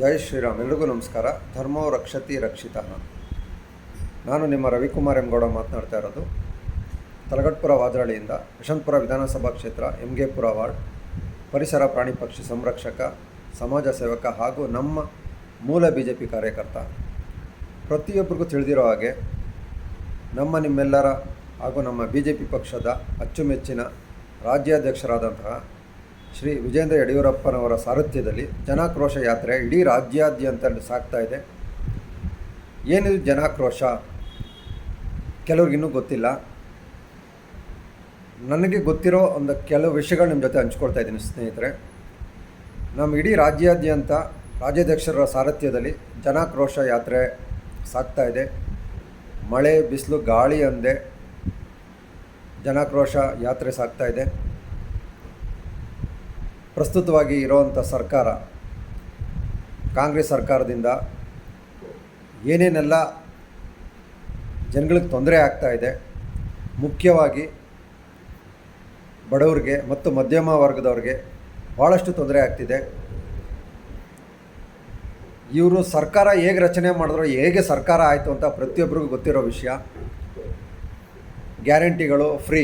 ಜೈ ಶ್ರೀರಾಮ್, ಎಲ್ರಿಗೂ ನಮಸ್ಕಾರ. ಧರ್ಮೋ ರಕ್ಷತಿ ರಕ್ಷಿತ. ನಾನು ನಿಮ್ಮ ರವಿಕುಮಾರ್ ಎಂಗೌಡ ಮಾತನಾಡ್ತಾ ಇರೋದು. ತಲಗಟ್ಪುರ ವಾದ್ರಳಿಯಿಂದ ಯಶವಂತಪುರ ವಿಧಾನಸಭಾ ಕ್ಷೇತ್ರ, ಎಂಗೆಪುರ ವಾರ್ಡ್, ಪರಿಸರ ಪ್ರಾಣಿ ಪಕ್ಷಿ ಸಂರಕ್ಷಕ, ಸಮಾಜ ಸೇವಕ ಹಾಗೂ ನಮ್ಮ ಮೂಲ ಬಿ ಜೆ ಪಿ ಕಾರ್ಯಕರ್ತ. ಪ್ರತಿಯೊಬ್ಬರಿಗೂ ತಿಳಿದಿರೋ ಹಾಗೆ ನಮ್ಮ ನಿಮ್ಮೆಲ್ಲರ ಹಾಗೂ ನಮ್ಮ ಬಿ ಜೆ ಪಿ ಪಕ್ಷದ ಅಚ್ಚುಮೆಚ್ಚಿನ ರಾಜ್ಯಾಧ್ಯಕ್ಷರಾದಂತಹ ಶ್ರೀ ವಿಜೇಂದ್ರ ಯಡಿಯೂರಪ್ಪನವರ ಸಾರಥ್ಯದಲ್ಲಿ ಜನಾಕ್ರೋಶ ಯಾತ್ರೆ ಇಡೀ ರಾಜ್ಯಾದ್ಯಂತ ಸಾಗ್ತಾ ಇದೆ. ಏನಿದು ಜನಾಕ್ರೋಶ? ಕೆಲವ್ರಿಗಿನ್ನೂ ಗೊತ್ತಿಲ್ಲ. ನನಗೆ ಗೊತ್ತಿರೋ ಒಂದು ಕೆಲವು ವಿಷಯಗಳು ನಿಮ್ಮ ಜೊತೆ ಹಂಚ್ಕೊಳ್ತಾ ಇದ್ದೀನಿ ಸ್ನೇಹಿತರೆ. ನಮ್ಮ ಇಡೀ ರಾಜ್ಯಾದ್ಯಂತ ರಾಜ್ಯಾಧ್ಯಕ್ಷರ ಸಾರಥ್ಯದಲ್ಲಿ ಜನಾಕ್ರೋಶ ಯಾತ್ರೆ ಸಾಗ್ತಾ ಇದೆ. ಮಳೆ, ಬಿಸಿಲು, ಗಾಳಿ ಅಂದೆ ಜನಾಕ್ರೋಶ ಯಾತ್ರೆ ಸಾಗ್ತಾ ಇದೆ. ಪ್ರಸ್ತುತವಾಗಿ ಇರೋವಂಥ ಸರ್ಕಾರ, ಕಾಂಗ್ರೆಸ್ ಸರ್ಕಾರದಿಂದ ಏನೇನೆಲ್ಲ ಜನಗಳಿಗೆ ತೊಂದರೆ ಆಗ್ತಾ ಇದೆ, ಮುಖ್ಯವಾಗಿ ಬಡವರಿಗೆ ಮತ್ತು ಮಧ್ಯಮ ವರ್ಗದವ್ರಿಗೆ ಭಾಳಷ್ಟು ತೊಂದರೆ ಆಗ್ತಿದೆ. ಇವರು ಸರ್ಕಾರ ಹೇಗೆ ರಚನೆ ಮಾಡಿದ್ರು, ಹೇಗೆ ಸರ್ಕಾರ ಆಯಿತು ಅಂತ ಪ್ರತಿಯೊಬ್ಬರಿಗೂ ಗೊತ್ತಿರೋ ವಿಷಯ. ಗ್ಯಾರಂಟಿಗಳು ಫ್ರೀ.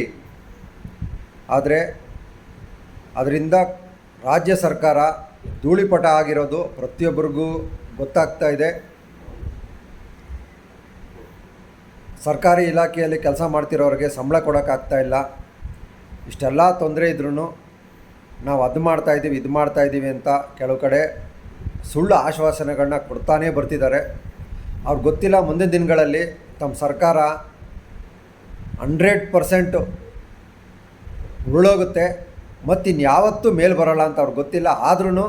ಆದರೆ ಅದರಿಂದ ರಾಜ್ಯ ಸರ್ಕಾರ ಧೂಳಿಪಟ ಆಗಿರೋದು ಪ್ರತಿಯೊಬ್ಬರಿಗೂ ಗೊತ್ತಾಗ್ತಾ ಇದೆ. ಸರ್ಕಾರಿ ಇಲಾಖೆಯಲ್ಲಿ ಕೆಲಸ ಮಾಡ್ತಿರೋರಿಗೆ ಸಂಬಳ ಕೊಡೋಕ್ಕಾಗ್ತಾ ಇಲ್ಲ. ಇಷ್ಟೆಲ್ಲ ತೊಂದರೆ ಇದ್ರೂ ನಾವು ಅದು ಮಾಡ್ತಾಯಿದ್ದೀವಿ ಇದು ಮಾಡ್ತಾಯಿದ್ದೀವಿ ಅಂತ ಕೆಲವು ಕಡೆ ಸುಳ್ಳು ಆಶ್ವಾಸನೆಗಳನ್ನ ಕೊಡ್ತಾನೇ ಬರ್ತಿದ್ದಾರೆ. ಅವ್ರಿಗೆ ಗೊತ್ತಿಲ್ಲ ಮುಂದಿನ ದಿನಗಳಲ್ಲಿ ತಮ್ಮ ಸರ್ಕಾರ ಹಂಡ್ರೆಡ್ ಪರ್ಸೆಂಟು ಉರುಳೋಗುತ್ತೆ. ಮತ್ತು ಇನ್ಯಾವತ್ತೂ ಮೇಲೆ ಬರೋಲ್ಲ ಅಂತ ಅವ್ರಿಗೆ ಗೊತ್ತಿಲ್ಲ ಆದ್ರೂ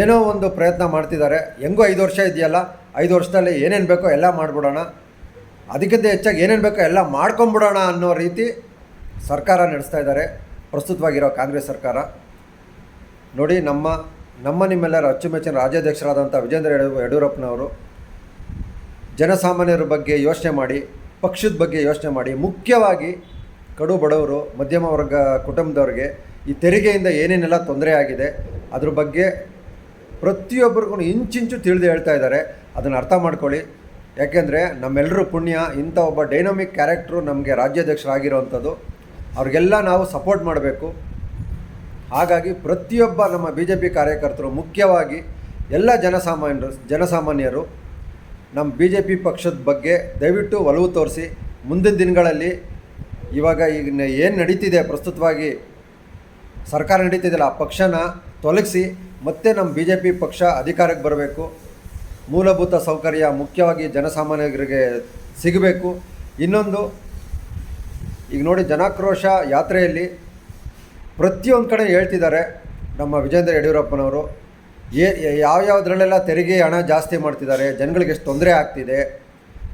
ಏನೋ ಒಂದು ಪ್ರಯತ್ನ ಮಾಡ್ತಿದ್ದಾರೆ. ಹೆಂಗೋ ಐದು ವರ್ಷ ಇದೆಯಲ್ಲ, ಐದು ವರ್ಷದಲ್ಲಿ ಏನೇನು ಬೇಕೋ ಎಲ್ಲ ಮಾಡಿಬಿಡೋಣ. ಅದಕ್ಕಿಂತ ಹೆಚ್ಚಾಗಿ ಏನೇನು ಬೇಕೋ ಎಲ್ಲ ಮಾಡ್ಕೊಂಬಿಡೋಣ ಅನ್ನೋ ರೀತಿ ಸರ್ಕಾರ ನಡೆಸ್ತಾ ಇದ್ದಾರೆ. ಪ್ರಸ್ತುತವಾಗಿರೋ ಕಾಂಗ್ರೆಸ್ ಸರ್ಕಾರ. ನೋಡಿ, ನಮ್ಮ ನಮ್ಮ ನಿಮ್ಮೆಲ್ಲರ ಅಚ್ಚುಮೆಚ್ಚಿನ ರಾಜ್ಯಾಧ್ಯಕ್ಷರಾದಂಥ ವಿಜೇಂದ್ರ ಯಡಿಯೂ ಯಡಿಯೂರಪ್ಪನವರು ಜನಸಾಮಾನ್ಯರ ಬಗ್ಗೆ ಯೋಚನೆ ಮಾಡಿ, ಪಕ್ಷದ ಬಗ್ಗೆ ಯೋಚನೆ ಮಾಡಿ, ಮುಖ್ಯವಾಗಿ ಕಡು ಬಡವರು, ಮಧ್ಯಮ ವರ್ಗ ಕುಟುಂಬದವ್ರಿಗೆ ಈ ತೆರಿಗೆಯಿಂದ ಏನೇನೆಲ್ಲ ತೊಂದರೆ ಆಗಿದೆ, ಅದ್ರ ಬಗ್ಗೆ ಪ್ರತಿಯೊಬ್ಬರಿಗೂ ಇಂಚಿಂಚು ತಿಳಿದು ಹೇಳ್ತಾ ಇದ್ದಾರೆ. ಅದನ್ನು ಅರ್ಥ ಮಾಡ್ಕೊಳ್ಳಿ. ಯಾಕೆಂದರೆ ನಮ್ಮೆಲ್ಲರೂ ಪುಣ್ಯ, ಇಂಥ ಒಬ್ಬ ಡೈನಾಮಿಕ್ ಕ್ಯಾರೆಕ್ಟ್ರು ನಮಗೆ ರಾಜ್ಯಾಧ್ಯಕ್ಷರಾಗಿರೋವಂಥದ್ದು. ಅವ್ರಿಗೆಲ್ಲ ನಾವು ಸಪೋರ್ಟ್ ಮಾಡಬೇಕು. ಹಾಗಾಗಿ ಪ್ರತಿಯೊಬ್ಬ ನಮ್ಮ ಬಿ ಜೆ ಪಿ ಕಾರ್ಯಕರ್ತರು, ಮುಖ್ಯವಾಗಿ ಎಲ್ಲ ಜನಸಾಮಾನ್ಯರು ಜನಸಾಮಾನ್ಯರು ನಮ್ಮ ಬಿ ಜೆ ಪಿ ಪಕ್ಷದ ಬಗ್ಗೆ ದಯವಿಟ್ಟು ಒಲವು ತೋರಿಸಿ. ಮುಂದಿನ ದಿನಗಳಲ್ಲಿ ಇವಾಗ ಈಗ ಏನು ನಡೀತಿದೆ ಪ್ರಸ್ತುತವಾಗಿ? ಸರ್ಕಾರ ನಡೀತಿದೆಯಲ್ಲ, ಆ ಪಕ್ಷನ ತೊಲಗಿಸಿ ಮತ್ತೆ ನಮ್ಮ ಬಿ ಜೆ ಪಿ ಪಕ್ಷ ಅಧಿಕಾರಕ್ಕೆ ಬರಬೇಕು. ಮೂಲಭೂತ ಸೌಕರ್ಯ ಮುಖ್ಯವಾಗಿ ಜನಸಾಮಾನ್ಯರಿಗೆ ಸಿಗಬೇಕು. ಇನ್ನೊಂದು, ಈಗ ನೋಡಿ ಜನಾಕ್ರೋಶ ಯಾತ್ರೆಯಲ್ಲಿ ಪ್ರತಿಯೊಂದು ಕಡೆ ಹೇಳ್ತಿದ್ದಾರೆ ನಮ್ಮ ವಿಜೇಂದ್ರ ಯಡಿಯೂರಪ್ಪನವರು. ಏ ಯಾವ್ಯಾವುದ್ರಲ್ಲೆಲ್ಲ ತೆರಿಗೆ ಹಣ ಜಾಸ್ತಿ ಮಾಡ್ತಿದ್ದಾರೆ, ಜನಗಳಿಗೆ ಎಷ್ಟು ತೊಂದರೆ ಆಗ್ತಿದೆ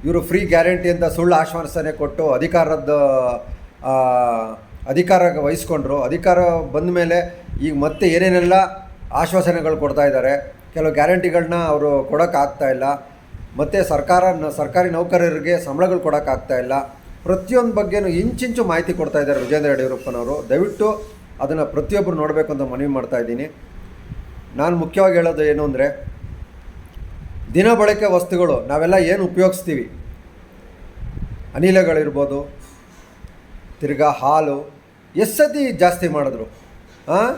ಇವರು ಫ್ರೀ ಗ್ಯಾರಂಟಿ ಅಂತ ಸುಳ್ಳು ಆಶ್ವಾಸನೆ ಕೊಟ್ಟು ಅಧಿಕಾರದ ಅಧಿಕಾರ ವಹಿಸ್ಕೊಂಡ್ರು. ಅಧಿಕಾರ ಬಂದ ಮೇಲೆ ಈಗ ಮತ್ತೆ ಏನೇನೆಲ್ಲ ಆಶ್ವಾಸನೆಗಳು ಕೊಡ್ತಾ ಇದ್ದಾರೆ, ಕೆಲವು ಗ್ಯಾರಂಟಿಗಳನ್ನ ಅವರು ಕೊಡೋಕ್ಕಾಗ್ತಾ ಇಲ್ಲ. ಮತ್ತು ಸರ್ಕಾರ, ಸರ್ಕಾರಿ ನೌಕರರಿಗೆ ಸಂಬಳಗಳು ಕೊಡೋಕ್ಕಾಗ್ತಾ ಇಲ್ಲ. ಪ್ರತಿಯೊಂದು ಬಗ್ಗೆನೂ ಇಂಚಿಂಚು ಮಾಹಿತಿ ಕೊಡ್ತಾ ಇದ್ದಾರೆ ವಿಜೇಂದ್ರ ಯಡಿಯೂರಪ್ಪನವರು. ದಯವಿಟ್ಟು ಅದನ್ನು ಪ್ರತಿಯೊಬ್ಬರು ನೋಡಬೇಕು ಅಂತ ಮನವಿ ಮಾಡ್ತಾ ಇದ್ದೀನಿ. ನಾನು ಮುಖ್ಯವಾಗಿ ಹೇಳೋದು ಏನು ಅಂದರೆ ದಿನ ಬಳಕೆ ವಸ್ತುಗಳು ನಾವೆಲ್ಲ ಏನು ಉಪಯೋಗಿಸ್ತೀವಿ? ಅನಿಲಗಳಿರ್ಬೋದು, ತಿರ್ಗಾ ಹಾಲು ಎಷ್ಟು ಸತಿ ಜಾಸ್ತಿ ಮಾಡಿದ್ರು ಹಾಂ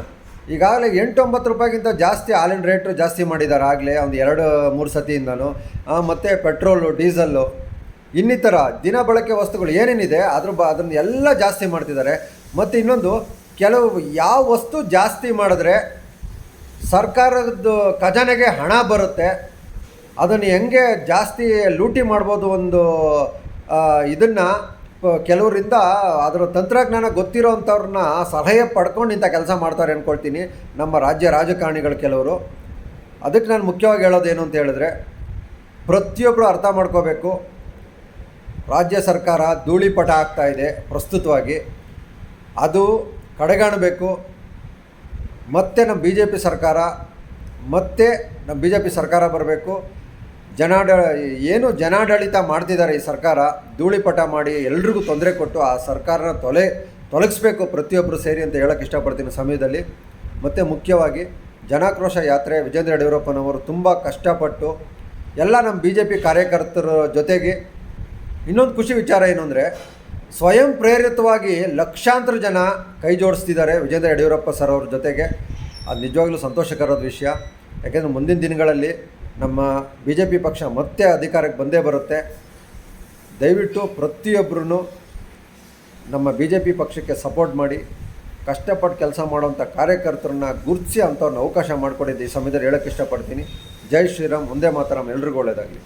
ಈಗಾಗಲೇ ಎಂಟು ಒಂಬತ್ತು ರೂಪಾಯಿಗಿಂತ ಜಾಸ್ತಿ ಹಾಲಿನ ರೇಟು ಜಾಸ್ತಿ ಮಾಡಿದ್ದಾರೆ ಆಗಲೇ ಒಂದು ಎರಡು, ಮೂರು ಸತಿಯಿಂದನೂ. ಮತ್ತು ಪೆಟ್ರೋಲು, ಡೀಸಲ್ಲು, ಇನ್ನಿತರ ದಿನ ಬಳಕೆ ವಸ್ತುಗಳು ಏನೇನಿದೆ, ಅದ್ರ ಬ ಅದನ್ನು ಎಲ್ಲ ಜಾಸ್ತಿ ಮಾಡ್ತಿದ್ದಾರೆ. ಮತ್ತು ಇನ್ನೊಂದು, ಕೆಲವು ಯಾವ ವಸ್ತು ಜಾಸ್ತಿ ಮಾಡಿದ್ರೆ ಸರ್ಕಾರದ ಖಜಾನೆಗೆ ಹಣ ಬರುತ್ತೆ ಅದನ್ನು ಹೆಂಗೆ ಜಾಸ್ತಿ ಲೂಟಿ ಮಾಡ್ಬೋದು ಒಂದು ಇದನ್ನು ಕೆಲವರಿಂದ ಅದರ ತಂತ್ರಜ್ಞಾನ ಗೊತ್ತಿರೋವಂಥವ್ರನ್ನ ಸಲಹೆ ಪಡ್ಕೊಂಡು ಇಂಥ ಕೆಲಸ ಮಾಡ್ತಾರೆ ಅಂದ್ಕೊಳ್ತೀನಿ ನಮ್ಮ ರಾಜ್ಯ ರಾಜಕಾರಣಿಗಳು ಕೆಲವರು. ಅದಕ್ಕೆ ನಾನು ಮುಖ್ಯವಾಗಿ ಹೇಳೋದೇನು ಅಂತ ಹೇಳಿದ್ರೆ ಪ್ರತಿಯೊಬ್ಬರು ಅರ್ಥ ಮಾಡ್ಕೋಬೇಕು. ರಾಜ್ಯ ಸರ್ಕಾರ ಧೂಳಿಪಟ ಆಗ್ತಾ ಇದೆ ಪ್ರಸ್ತುತವಾಗಿ. ಅದು ಕಡೆಗಾಣಬೇಕು. ಮತ್ತೆ ನಮ್ಮ ಬಿ ಜೆ ಪಿ ಸರ್ಕಾರ, ಮತ್ತೆ ನಮ್ಮ ಬಿ ಜೆ ಪಿ ಸರ್ಕಾರ ಬರಬೇಕು. ಜನಾಡ ಏನು ಜನಾಡಳಿತ ಮಾಡ್ತಿದ್ದಾರೆ ಈ ಸರ್ಕಾರ, ಧೂಳಿಪಟ ಮಾಡಿ ಎಲ್ರಿಗೂ ತೊಂದರೆ ಕೊಟ್ಟು ಆ ಸರ್ಕಾರನ ತೊಲೆ ತೊಲಗಿಸ್ಬೇಕು ಪ್ರತಿಯೊಬ್ಬರು ಸೇರಿ ಅಂತ ಹೇಳೋಕ್ಕೆ ಇಷ್ಟಪಡ್ತೀನಿ ಸಮಯದಲ್ಲಿ. ಮತ್ತು ಮುಖ್ಯವಾಗಿ ಜನಾಕ್ರೋಶ ಯಾತ್ರೆ, ವಿಜೇಂದ್ರ ಯಡಿಯೂರಪ್ಪನವರು ತುಂಬ ಕಷ್ಟಪಟ್ಟು ಎಲ್ಲ ನಮ್ಮ ಬಿ ಜೆ ಪಿ ಕಾರ್ಯಕರ್ತರ ಜೊತೆಗೆ ಇನ್ನೊಂದು ಖುಷಿ ವಿಚಾರ ಏನು ಅಂದರೆ, ಸ್ವಯಂ ಪ್ರೇರಿತವಾಗಿ ಲಕ್ಷಾಂತರ ಜನ ಕೈ ಜೋಡಿಸ್ತಿದ್ದಾರೆ ವಿಜೇಂದ್ರ ಯಡಿಯೂರಪ್ಪ ಸರ್ ಅವ್ರ ಜೊತೆಗೆ. ಅದು ನಿಜವಾಗ್ಲೂ ಸಂತೋಷಕರದ ವಿಷಯ. ಯಾಕೆಂದರೆ ಮುಂದಿನ ದಿನಗಳಲ್ಲಿ ನಮ್ಮ ಬಿ ಜೆ ಪಿ ಪಕ್ಷ ಮತ್ತೆ ಅಧಿಕಾರಕ್ಕೆ ಬಂದೇ ಬರುತ್ತೆ. ದಯವಿಟ್ಟು ಪ್ರತಿಯೊಬ್ಬರೂ ನಮ್ಮ ಬಿ ಜೆ ಪಿ ಪಕ್ಷಕ್ಕೆ ಸಪೋರ್ಟ್ ಮಾಡಿ. ಕಷ್ಟಪಟ್ಟು ಕೆಲಸ ಮಾಡುವಂಥ ಕಾರ್ಯಕರ್ತರನ್ನ ಗುರುತಿಸಿ ಅಂಥವ್ರನ್ನ ಅವಕಾಶ ಮಾಡಿಕೊಡಿದ್ದು ಈ ಸಮಯದಲ್ಲಿ ಹೇಳೋಕ್ಕೆ ಇಷ್ಟಪಡ್ತೀನಿ. ಜೈ ಶ್ರೀರಾಮ್ ಮುಂದೆ ಮಾತ್ರ, ಎಲ್ರಿಗೂ ಒಳ್ಳೆಯದಾಗಲಿ.